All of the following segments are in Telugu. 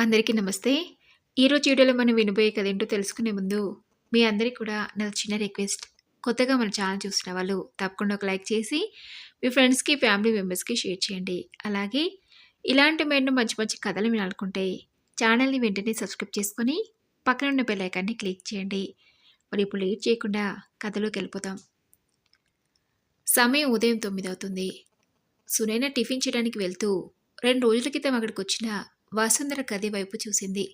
అందరికీ నమస్తే. ఈరోజు వీడియోలో మనం వినబోయే కథ ఏంటో తెలుసుకునే ముందు, మీ అందరికీ కూడా నా చిన్న రిక్వెస్ట్. కొత్తగా మన ఛానల్ చూసిన వాళ్ళు తప్పకుండా ఒక లైక్ చేసి, మీ ఫ్రెండ్స్‌కి, ఫ్యామిలీ మెంబర్స్‌కి షేర్ చేయండి. అలాగే ఇలాంటి మేము మంచి మంచి కథలు వినాలనుకుంటే ఛానల్‌ని వెంటనే సబ్స్క్రైబ్ చేసుకొని, పక్కన ఉన్న బెల్ ఐకాన్‌ని క్లిక్ చేయండి. మరి ఇప్పుడు లేట్ చేయకుండా కథలోకి వెళ్ళిపోతాం సమయం ఉదయం తొమ్మిది అవుతుంది. సునైన టిఫిన్ చేయడానికి వెళ్తూ రెండు రోజుల క్రితం అక్కడికి వచ్చిన వసుంధర గది వైపు చూసింది.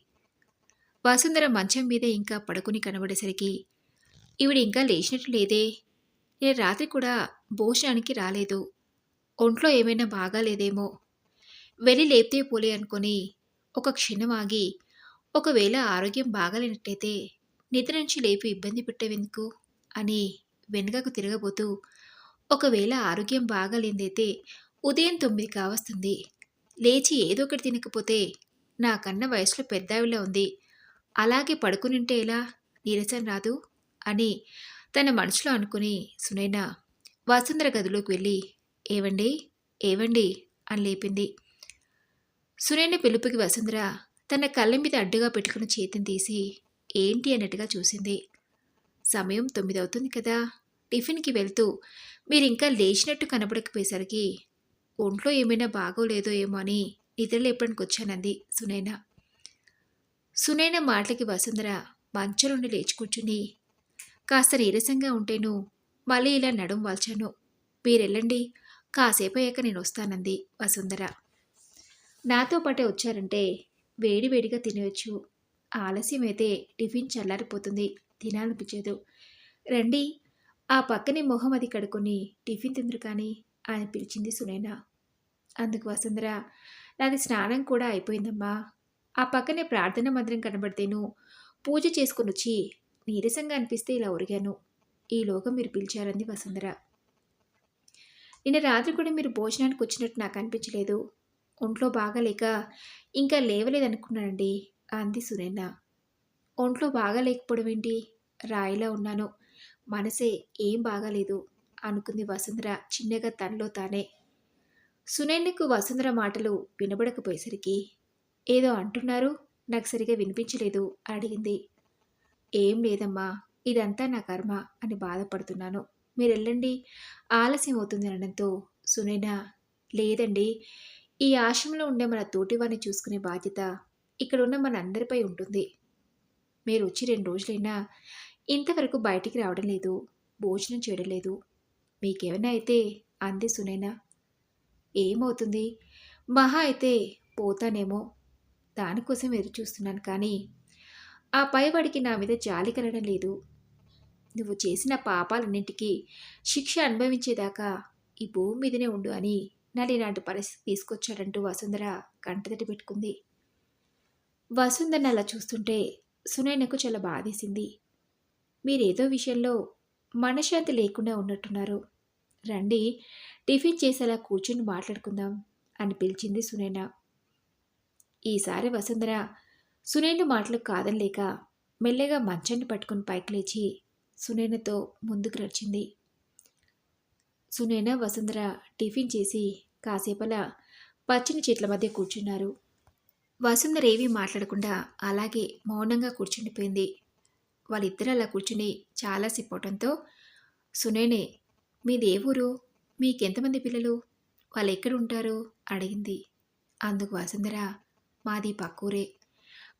వసుంధర మంచం మీదే ఇంకా పడుకుని కనబడేసరికి, ఈవిడ ఇంకా లేచినట్టు లేదే! నేను రాత్రి కూడా భోజనానికి రాలేదు. ఒంట్లో ఏమైనా బాగాలేదేమో! వెళ్ళి లేపితే పోలే అనుకొని ఒక క్షణం ఆగి, ఒకవేళ ఆరోగ్యం బాగాలేనట్టయితే నిద్ర నుంచి లేపి ఇబ్బంది పెట్టేవెందుకు? అని వెనుకకు తిరగబోతూ, ఒకవేళ ఆరోగ్యం బాగాలేనిదైతే ఉదయం తొమ్మిది కావస్తుంది. లేచి ఏదో ఒకటి తినకపోతే నాకన్నా వయసులో పెద్దావిలా ఉంది. అలాగే పడుకునింటే ఎలా? నీరసం రాదు? అని తన మనసులో అనుకుని సునైన వసుంధర గదిలోకి వెళ్ళి, ఏవండి ఏవండి అని లేపింది. సునైన పిలుపుకి వసుంధర తన కళ్ళ మీద అడ్డుగా పెట్టుకున్న చేతిని తీసి, ఏంటి అన్నట్టుగా చూసింది. సమయం తొమ్మిది అవుతుంది కదా! టిఫిన్‌కి వెళ్తూ మీరింకా లేచినట్టు కనబడకపోయేసరికి, ఒంట్లో ఏమైనా బాగోలేదో ఏమో అని నిద్ర వచ్చానంది సునైన. సునైన మాటలకి వసుంధర మంచం నుండి లేచి కూర్చుని, కాస్త నీరసంగా ఉంటేను మళ్ళీ ఇలా నడుం వాల్చాను. మీరెళ్ళండి. కాసేపయ్యాక నేనొస్తానంది వసుంధర. నాతో పాటే వచ్చారంటే వేడి వేడిగా ఆలస్యం ఆలస్యమైతే టిఫిన్ చల్లారిపోతుంది. తినాలనిపించదు. రండి. ఆ పక్కనే మొహం అది కడుక్కొని టిఫిన్ తిందురు కానీ అని పిలిచింది సునైన. అందుకు వసుంధర, నాది స్నానం కూడా అయిపోయిందమ్మా. ఆ పక్కనే ప్రార్థన మందిరం కనబడితేను పూజ చేసుకుని వచ్చి నీరసంగా అనిపిస్తే ఇలా ఒరిగాను. ఈలోగా మీరు పిలిచారంది వసుంధర. నిన్న రాత్రి కూడా మీరు భోజనానికి వచ్చినట్టు నాకు అనిపించలేదు. ఒంట్లో బాగాలేక ఇంకా లేవలేదనుకున్నానండి అంది సునైన. ఒంట్లో బాగాలేకపోవడం ఏంటి? రాయిలా ఉన్నాను. మనసే ఏం బాగాలేదు అనుకుంది వసుంధర చిన్నగా తనలో తానే. సునైనకు వసుంధర మాటలు వినబడకపోయేసరికి, ఏదో అంటున్నారు నాకు సరిగా వినిపించలేదు అడిగింది. ఏం లేదమ్మా. ఇదంతా నా కర్మ అని బాధపడుతున్నాను. మీరెళ్ళండి. ఆలస్యం అవుతుంది అనడంతో సునైన, లేదండి. ఈ ఆశ్రమంలో ఉండే మన తోటివారిని చూసుకునే బాధ్యత ఇక్కడ ఉన్న మన మనందరిపై ఉంటుంది. మీరు వచ్చి రెండు రోజులైనా ఇంతవరకు బయటికి రావడం లేదు. భోజనం చేయడం లేదు. మీకేమైనా అయితే అంది సునైనా ఏమవుతుంది? మహా అయితే పోతానేమో. దానికోసం ఎదురుచూస్తున్నాను కానీ, ఆ పైవాడికి నా మీద జాలి కలడం లేదు. నువ్వు చేసిన పాపాలన్నింటికీ శిక్ష అనుభవించేదాకా ఈ భూమి మీదనే ఉండు అని నన్నిలాంటి పరిస్థితి తీసుకొచ్చాడంటూ వసుంధర కంటతడి పెట్టుకుంది. వసుంధరని అలా చూస్తుంటే సునైనకు చాలా బాధేసింది. మీరేదో విషయంలో మనశ్శాంతి లేకుండా ఉన్నట్టున్నారు. రండి. టిఫిన్ చేసేలా కూర్చుని మాట్లాడుకుందాం అని పిలిచింది సునైన. ఈసారి వసుంధర సునైన మాటలు కాదనలేక మెల్లగా మంచాన్ని పట్టుకుని పైకి లేచి సునైనతో ముందుకు నడిచింది. సునైన, వసుంధర టిఫిన్ చేసి కాసేపలా పచ్చని చెట్ల మధ్య కూర్చున్నారు. వసుంధర ఏమీ మాట్లాడకుండా అలాగే మౌనంగా కూర్చుండిపోయింది. వాళ్ళిద్దరు అలా కూర్చుని చాలాసేపు అవటంతో, సునైనే మీదే ఊరు? మీకెంతమంది పిల్లలు? ఉంటారు అడిగింది. అందుకు వసుంధర, మాది పక్కూరే.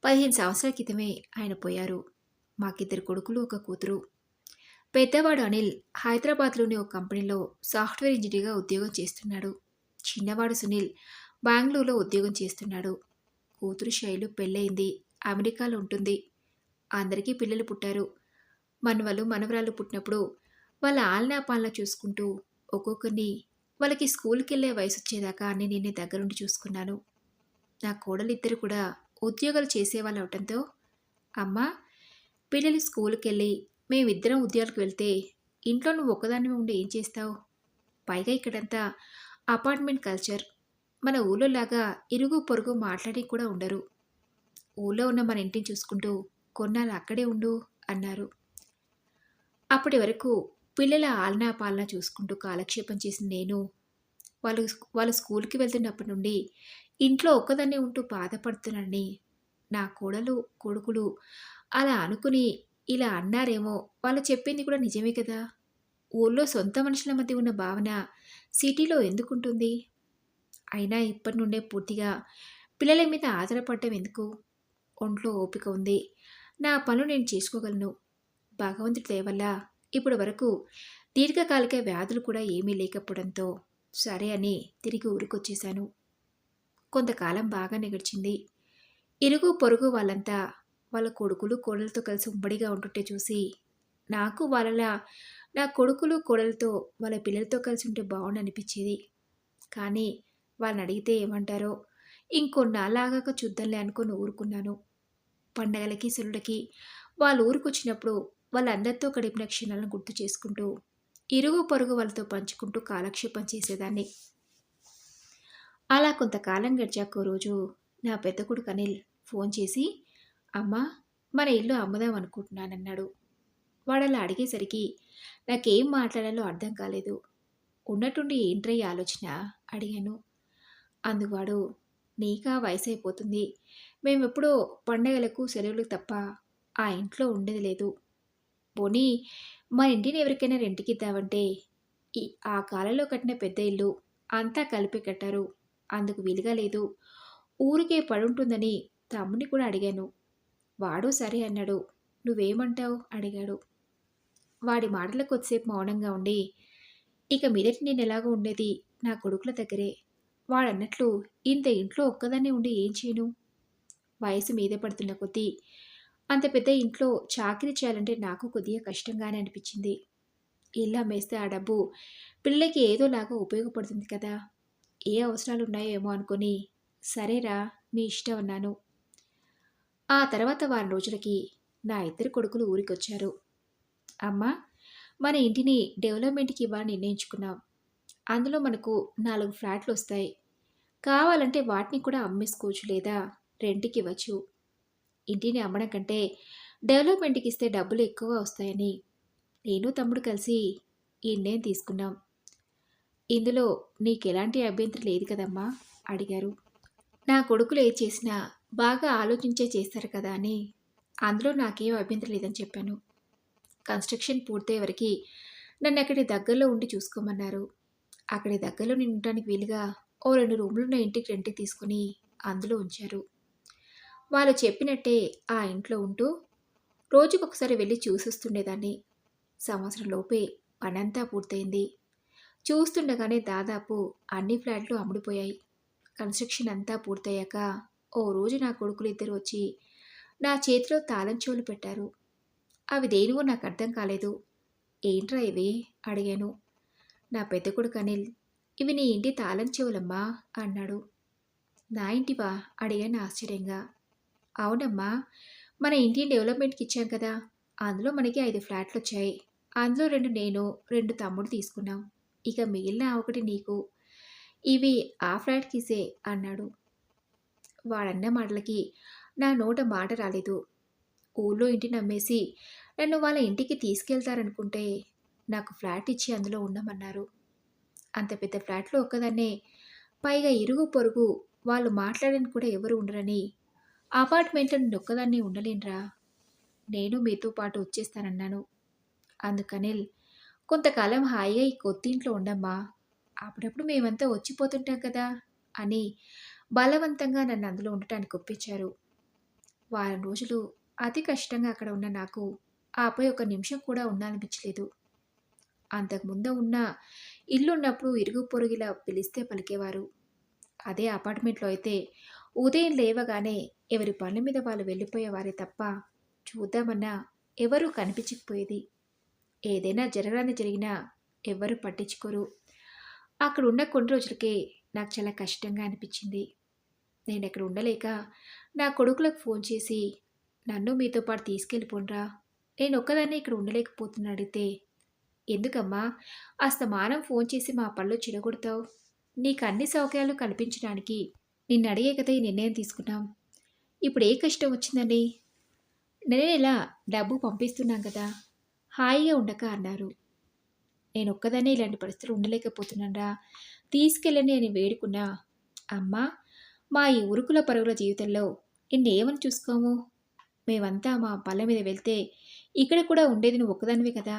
15 సంవత్సరాల క్రితమే ఆయన పోయారు. మాకిద్దరు కొడుకులు, ఒక కూతురు. పెద్దవాడు అనిల్ హైదరాబాద్‌లోని ఒక కంపెనీలో సాఫ్ట్‌వేర్ ఇంజనీర్గా ఉద్యోగం చేస్తున్నాడు. చిన్నవాడు సునీల్ బెంగళూరులో ఉద్యోగం చేస్తున్నాడు. కూతురు శైలు పెళ్ళయింది అమెరికాలో ఉంటుంది. అందరికీ పిల్లలు పుట్టారు. మనవలు, మనవరాలు పుట్టినప్పుడు వాళ్ళ ఆలనా చూసుకుంటూ ఒక్కొక్కరిని వాళ్ళకి స్కూల్కి వెళ్ళే వయసు వచ్చేదాకా అని నేనే దగ్గరుండి చూసుకున్నాను. నా కోడలిద్దరు కూడా ఉద్యోగాలు చేసేవాళ్ళవటంతో, అమ్మా! పిల్లలు స్కూల్కి వెళ్ళి మేమిద్దరం ఉద్యోగాలకు వెళ్తే ఇంట్లో నువ్వు ఒక్కదానివే ఉండి ఏం చేస్తావు? పైగా ఇక్కడంతా అపార్ట్‌మెంట్ కల్చర్. మన ఊళ్ళో లాగా ఇరుగు పొరుగు మాట్లాడి కూడా ఉండరు. ఊళ్ళో ఉన్న మన ఇంటిని చూసుకుంటూ కొన్నాళ్ళు అక్కడే ఉండు అన్నారు. అప్పటి వరకు పిల్లల ఆలనా పాలనా చూసుకుంటూ కాలక్షేపం చేసిన నేను, వాళ్ళు వాళ్ళు స్కూల్కి వెళ్తున్నప్పటి నుండి ఇంట్లో ఒక్కదాన్నే ఉంటూ బాధపడుతున్నానని నా కోడలు కొడుకులు అలా అనుకుని ఇలా అన్నారేమో వాళ్ళు చెప్పింది కూడా నిజమే కదా. ఊళ్ళో సొంత మనుషుల మధ్య ఉన్న భావన సిటీలో ఎందుకుంటుంది? అయినా ఇప్పటి నుండే పూర్తిగా పిల్లల మీద ఆధారపడటం ఎందుకు? ఒంట్లో ఓపిక ఉంది. నా పనులు నేను చేసుకోగలను. భగవంతుడి దయవల్ల ఇప్పటి వరకు దీర్ఘకాలిక వ్యాధులు కూడా ఏమీ లేకపోవడంతో సరే అని తిరిగి ఊరికొచ్చేశాను. కొంతకాలం బాగానే గడిచింది ఇరుగు పొరుగు వాళ్ళంతా వాళ్ళ కొడుకులు కోడలతో కలిసి ఉమ్మడిగా ఉంటుంటే చూసి నాకు వాళ్ళలా నా కొడుకులు కోడలతో వాళ్ళ పిల్లలతో కలిసి ఉంటే బాగుండు అనిపించేది. కానీ వాళ్ళని అడిగితే ఏమంటారో ఇంకొన్నాళ్ళాగాక చూద్దాంలే అనుకొని ఊరుకున్నాను. పండగలకి సెలవులకి వాళ్ళ ఊరికి వచ్చినప్పుడు వాళ్ళందరితో గడిపిన క్షణాలను గుర్తు చేసుకుంటూ ఇరుగు పొరుగు వాళ్ళతో పంచుకుంటూ కాలక్షేపం చేసేదాన్ని. అలా కొంతకాలం గడిచాక రోజు నా పెద్ద కొడుకు అనిల్ ఫోన్ చేసి అమ్మ మన ఇల్లు అమ్ముదాం అనుకుంటున్నానన్నాడు. వాడు అలా అడిగేసరికి నాకేం మాట్లాడాలో అర్థం కాలేదు. ఉన్నట్టుండి ఏంట్రై ఆలోచన? అడిగాను. అందువాడు నీకా వయసు అయిపోతుంది మేమెప్పుడో పండగలకు సెలవులకు తప్ప ఆ ఇంట్లో ఉండేది లేదు. పోనీ మా ఇంటిని ఎవరికైనా రెంట్కి ఇద్దామంటే ఈ ఆ కాలంలో కట్టిన పెద్ద ఇల్లు అంతా కలిపి కట్టారు. అందుకు వీలుగా లేదు. ఊరికే పడుంటుందని తమ్ముని కూడా అడిగాను. వాడు సరే అన్నాడు. నువ్వేమంటావు? అడిగాడు. వాడి మాటలకు కొద్దిసేపు మౌనంగా ఉండి ఇక మీదటి నేను ఎలాగో ఉండేది నా కొడుకుల దగ్గరే. వాడన్నట్లు ఇంత ఇంట్లో ఒక్కదాన్నే ఉండి ఏం చేయను? వయసు మీద పడుతున్న కొద్దీ అంత పెద్ద ఇంట్లో చాకరీ చేయాలంటే నాకు కొద్దిగా కష్టంగానే అనిపించింది. ఇలా మేస్తే ఆ డబ్బు పిల్లలకి ఏదోలాగా ఉపయోగపడుతుంది కదా. ఏ అవసరాలు ఉన్నాయో ఏమో అనుకొని సరేరా మీ ఇష్టం అన్నాను. ఆ తర్వాత వారం రోజులకి నా ఇద్దరు కొడుకులు ఊరికొచ్చారు. అమ్మా మన ఇంటిని డెవలప్మెంట్కి ఇవ్వాలని నిర్ణయించుకున్నాం. అందులో మనకు నాలుగు ఫ్లాట్లు వస్తాయి. కావాలంటే వాటిని కూడా అమ్మేసుకోవచ్చు లేదా రెంట్కి ఇవ్వచ్చు. ఇంటిని అమ్మడం కంటే డెవలప్మెంట్కి ఇస్తే డబ్బులు ఎక్కువ వస్తాయని నేను తమ్ముడు కలిసి ఈ నిర్ణయం తీసుకున్నాం. ఇందులో నీకు ఎలాంటి అభ్యంతరం లేదు కదమ్మా? అడిగారు. నా కొడుకులు ఏ చేసినా బాగా ఆలోచించే చేస్తారు కదా అని అందులో నాకేం అభ్యంతరం లేదని చెప్పాను. కన్స్ట్రక్షన్ పూర్తయ్యే వరకు నన్ను అక్కడి దగ్గరలో ఉండి చూసుకోమన్నారు. అక్కడి దగ్గరలో నేను వీలుగా ఓ రెండు రూములు ఉన్న ఇంటికి రెంట్కి తీసుకుని అందులో ఉంచారు. వాళ్ళు చెప్పినట్టే ఆ ఇంట్లో ఉంటూ రోజుకొకసారి వెళ్ళి చూసిస్తుండేదాన్ని. సంవత్సరం లోపే పనంతా పూర్తయింది. చూస్తుండగానే దాదాపు అన్ని ఫ్లాట్లు అమ్ముడిపోయాయి. కన్స్ట్రక్షన్ అంతా పూర్తయ్యాక ఓ రోజు నా కొడుకులు ఇద్దరు వచ్చి నా చేతిలో తాళం చెవులు పెట్టారు. అవి దేనివో నాకు అర్థం కాలేదు. ఏంట్రా ఇవి? అడిగాను. నా పెద్ద కొడుకు అనిల్ ఇవి నీ ఇంటి తాళం చెవులమ్మా అన్నాడు. నా ఇంటివా అడిగాను ఆశ్చర్యంగా. అవునమ్మా మన ఇంటి డెవలప్మెంట్కి ఇచ్చాం కదా అందులో మనకి ఐదు ఫ్లాట్లు వచ్చాయి అందులో రెండు నేను రెండు తమ్ముడు తీసుకున్నాం. ఇక మిగిలిన ఒకటి నీకు. ఇవి ఆ ఫ్లాట్కి ఇసే అన్నాడు. వాడన్న మాటలకి నా నోట మాట రాలేదు. ఊళ్ళో ఇంటిని అమ్మేసి నన్ను వాళ్ళ ఇంటికి తీసుకెళ్తారనుకుంటే నాకు ఫ్లాట్ ఇచ్చి అందులో ఉండమన్నారు. అంత పెద్ద ఫ్లాట్లో ఒక్కదాన్నే. పైగా ఇరుగు పొరుగు వాళ్ళు మాట్లాడని కూడా ఎవరు ఉండరని. అపార్ట్మెంట్లో నేను ఉండలేనరా ఉండలేనురా. నేను మీతో పాటు వచ్చేస్తానన్నాను. అందుకనిల్ కొంతకాలం హాయిగా ఈ కొత్తింట్లో ఉండమ్మా. అప్పుడప్పుడు మేమంతా వచ్చిపోతుంటాం కదా అని బలవంతంగా నన్ను అందులో ఉండటానికి ఒప్పించారు. వారం రోజులు అతి కష్టంగా అక్కడ ఉన్న నాకు ఆపై ఒక నిమిషం కూడా ఉండాలనిపించలేదు. అంతకుముందు ఉన్న ఇల్లున్నప్పుడు ఇరుగు పొరుగులా పిలిస్తే పలికేవారు. అదే అపార్ట్మెంట్లో అయితే ఉదయం లేవగానే ఎవరి పనుల మీద వాళ్ళు వెళ్ళిపోయేవారే తప్ప చూద్దామన్నా ఎవరూ కనిపించకపోయేది. ఏదైనా జరగడానికి జరిగినా ఎవ్వరూ పట్టించుకోరు. అక్కడ ఉన్న కొన్ని రోజులకే నాకు చాలా కష్టంగా అనిపించింది. నేను అక్కడ ఉండలేక నా కొడుకులకు ఫోన్ చేసి నన్ను మీతో పాటు తీసుకెళ్ళిపోండ్రా. నేను ఒక్కదాన్నే ఇక్కడ ఉండలేకపోతున్నా అడిగితే ఎందుకమ్మా? అస్తమానం ఫోన్ చేసి మా పళ్ళు చిడగొడతావు. నీకు అన్ని సౌకర్యాలు కల్పించడానికి నిన్ను అడిగే కదా ఈ నిర్ణయం తీసుకున్నాం. ఇప్పుడు ఏ కష్టం వచ్చిందండి? నేను ఇలా డబ్బు పంపిస్తున్నాం కదా. హాయిగా ఉండక అన్నారు. నేను ఒక్కదాన్నే ఇలాంటి పరిస్థితులు ఉండలేకపోతున్నానరా. తీసుకెళ్ళని అని వేడుకున్నా. అమ్మా మా ఈ ఉరుకుల పరుగుల జీవితంలో నిన్నేమని చూసుకోము? మేమంతా మా పళ్ళ మీద వెళ్తే ఇక్కడ కూడా ఉండేది నువ్వు ఒక్కదానివే కదా.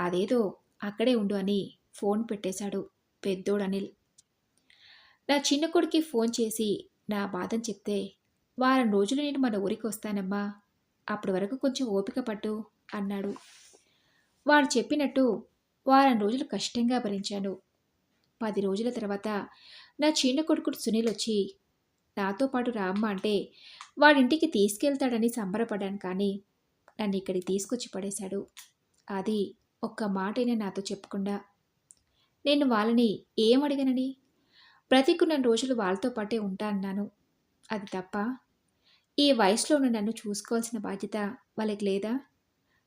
అదేదో అక్కడే ఉండు అని ఫోన్ పెట్టేశాడు పెద్దోడు అనిల్. నా చిన్న కొడుకి ఫోన్ చేసి నా బాధను చెప్తే వారం రోజులు నేను మన ఊరికి వస్తానమ్మా అప్పటి వరకు కొంచెం ఓపిక పట్టు అన్నాడు. వాడు చెప్పినట్టు వారం రోజులు కష్టంగా భరించాను. పది రోజుల తర్వాత నా చిన్న కొడుకుడు సునీల్ వచ్చి నాతో పాటు రామ్మ అంటే వాడింటికి తీసుకెళ్తాడని సంబరపడ్డాను కానీ నన్ను ఇక్కడికి తీసుకొచ్చి పడేశాడు. అది ఒక్క మాటైనా నాతో చెప్పకుండా నేను వాళ్ళని ఏం అడిగానని? బ్రతికున్న రోజులు వాళ్ళతో పాటే ఉంటా అన్నాను. అది తప్ప ఈ వయసులోనూ నన్ను చూసుకోవాల్సిన బాధ్యత వాళ్ళకి లేదా?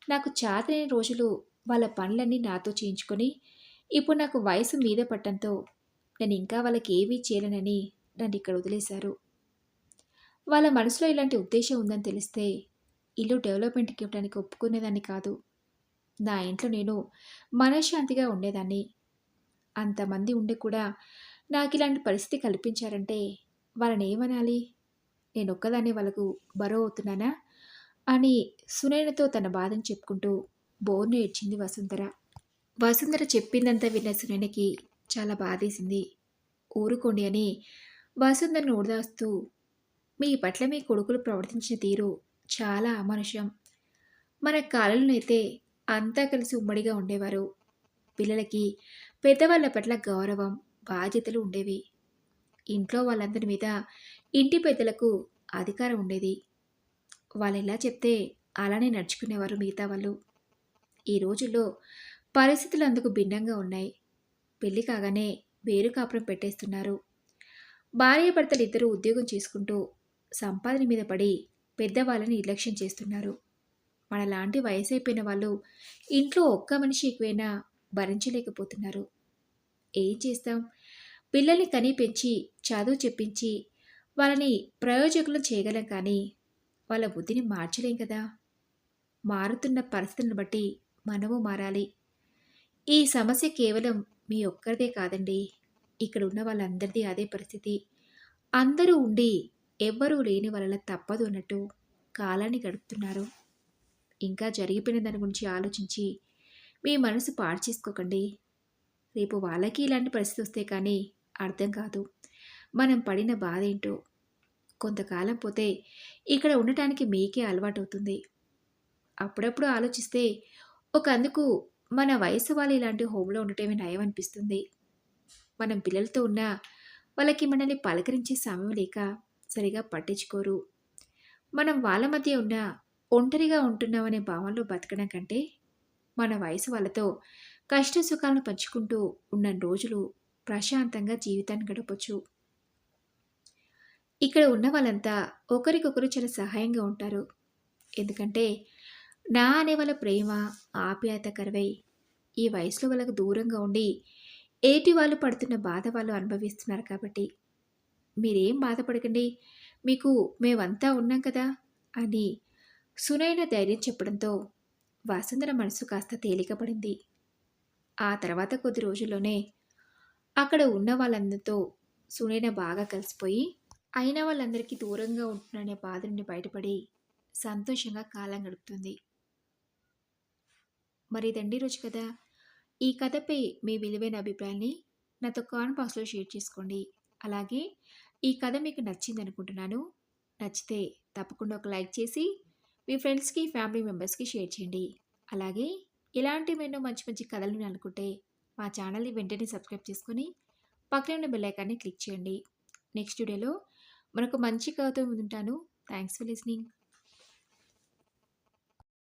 నాకు చాతని రోజులు వాళ్ళ పనులన్నీ నాతో చేయించుకొని ఇప్పుడు నాకు వయసు మీద పట్టడంతో నేను ఇంకా వాళ్ళకి ఏమీ చేయలేనని నన్ను ఇక్కడ వదిలేశారు. వాళ్ళ మనసులో ఇలాంటి ఉద్దేశం ఉందని తెలిస్తే ఇల్లు డెవలప్మెంట్కి ఇవ్వడానికి ఒప్పుకునేదాన్ని కాదు. నా ఇంట్లో నేను మనశ్శాంతిగా ఉండేదాన్ని. అంతమంది ఉండి కూడా నాకు ఇలాంటి పరిస్థితి కల్పించారంటే వాళ్ళని ఏమనాలి నేను ఒక్కదాన్ని వాళ్ళకు బరో అవుతున్నానా అని సునైనతో తన బాధను చెప్పుకుంటూ బోర్ను ఏడ్చింది వసుంధర. వసుంధర చెప్పిందంతా విన్న సునైనకి చాలా బాధేసింది. ఊరుకోండి అని వసుంధరను ఓదాస్తూ మీ పట్ల మీ కొడుకులు ప్రవర్తించిన తీరు చాలా అమానుషం మన కాలంలోనైతే అంతా కలిసి ఉమ్మడిగా ఉండేవారు. పిల్లలకి పెద్దవాళ్ళ పట్ల గౌరవం బాధ్యతలు ఉండేవి. ఇంట్లో వాళ్ళందరి మీద ఇంటి పెద్దలకు అధికారం ఉండేది. వాళ్ళు ఎలా చెప్తే అలానే నడుచుకునేవారు మిగతా వాళ్ళు. ఈ రోజుల్లో పరిస్థితులు అందుకు భిన్నంగా ఉన్నాయి. పెళ్ళి కాగానే వేరు కాపురం పెట్టేస్తున్నారు. భార్య భర్తలు ఇద్దరు ఉద్యోగం చేసుకుంటూ సంపాదన మీద పడి పెద్దవాళ్ళని నిర్లక్ష్యం చేస్తున్నారు. మనలాంటి వయసు అయిపోయిన వాళ్ళు ఇంట్లో ఒక్క మనిషి ఎక్కువైనా భరించలేకపోతున్నారు. ఏం చేస్తాం? పిల్లల్ని కని పెంచి చదువు చెప్పించి వాళ్ళని ప్రయోజకులు చేయగలం కానీ వాళ్ళ బుద్ధిని మార్చలేం కదా. మారుతున్న పరిస్థితులను బట్టి మనము మారాలి. ఈ సమస్య కేవలం మీ ఒక్కరిదే కాదండి. ఇక్కడ ఉన్న వాళ్ళందరిది అదే పరిస్థితి. అందరూ ఉండి ఎవ్వరూ లేని వలన తప్పదు అన్నట్టు కాలాన్ని గడుపుతున్నారు. ఇంకా జరిగిపోయిన దాని గురించి ఆలోచించి మీ మనసు పాడు చేసుకోకండి. రేపు వాళ్ళకి ఇలాంటి పరిస్థితి వస్తే కానీ అర్థం కాదు. మనం పడిన బాధ ఏంటో కొంతకాలం పోతే ఇక్కడ ఉండటానికి మీకే అలవాటు అవుతుంది అప్పుడప్పుడు ఆలోచిస్తే ఒక అందుకు మన వయసు వాళ్ళు ఇలాంటి హోమ్లో ఉండటమే నయం అనిపిస్తుంది. మనం పిల్లలతో ఉన్నా వాళ్ళకి మనల్ని పలకరించే సమయం లేక సరిగా పట్టించుకోరు. మనం వాళ్ళ మధ్య ఉన్న ఒంటరిగా ఉంటున్నామనే భావనలో బతకడం కంటే మన వయసు వాళ్ళతో కష్ట సుఖాలను పంచుకుంటూ ఉన్న రోజులు ప్రశాంతంగా జీవితాన్ని గడపచ్చు. ఇక్కడ ఉన్న వాళ్ళంతా ఒకరికొకరు చాలా సహాయంగా ఉంటారు. ఎందుకంటే నా అనే వాళ్ళ ప్రేమ ఆప్యాయత కరువై ఈ వయసులో వాళ్ళకు దూరంగా ఉండి ఏటి వాళ్ళు పడుతున్న బాధ వాళ్ళు అనుభవిస్తున్నారు కాబట్టి. మీరేం బాధపడకండి మీకు మేమంతా ఉన్నాం కదా అని సునైన ధైర్యం చెప్పడంతో వాసుంధర మనసు కాస్త తేలికపడింది. ఆ తర్వాత కొద్ది రోజుల్లోనే అక్కడ ఉన్న వాళ్ళందరితో సునైన బాగా కలిసిపోయి అయిన వాళ్ళందరికీ దూరంగా ఉంటున్నానే బాధ నుండి బయటపడి సంతోషంగా కాలం గడుపుతుంది. మరి ఇదండి రోజు కదా ఈ కథపై మీ విలువైన అభిప్రాయాన్ని నాతో కామెంట్ బాక్స్లో షేర్ చేసుకోండి. అలాగే ఈ కథ మీకు నచ్చింది అనుకుంటున్నాను నచ్చితే తప్పకుండా ఒక లైక్ చేసి మీ ఫ్రెండ్స్కి ఫ్యామిలీ మెంబర్స్కి షేర్ చేయండి. అలాగే ఇలాంటి ఎన్నో మంచి మంచి కథలు అనుకుంటే మా ఛానల్ని వెంటనే సబ్స్క్రైబ్ చేసుకొని పక్కనే ఉన్న బెల్లైకాన్ని క్లిక్ చేయండి. నెక్స్ట్ వీడియోలో మనకు మంచి కథతో ఉంటాను థ్యాంక్స్ ఫర్ లిసనింగ్.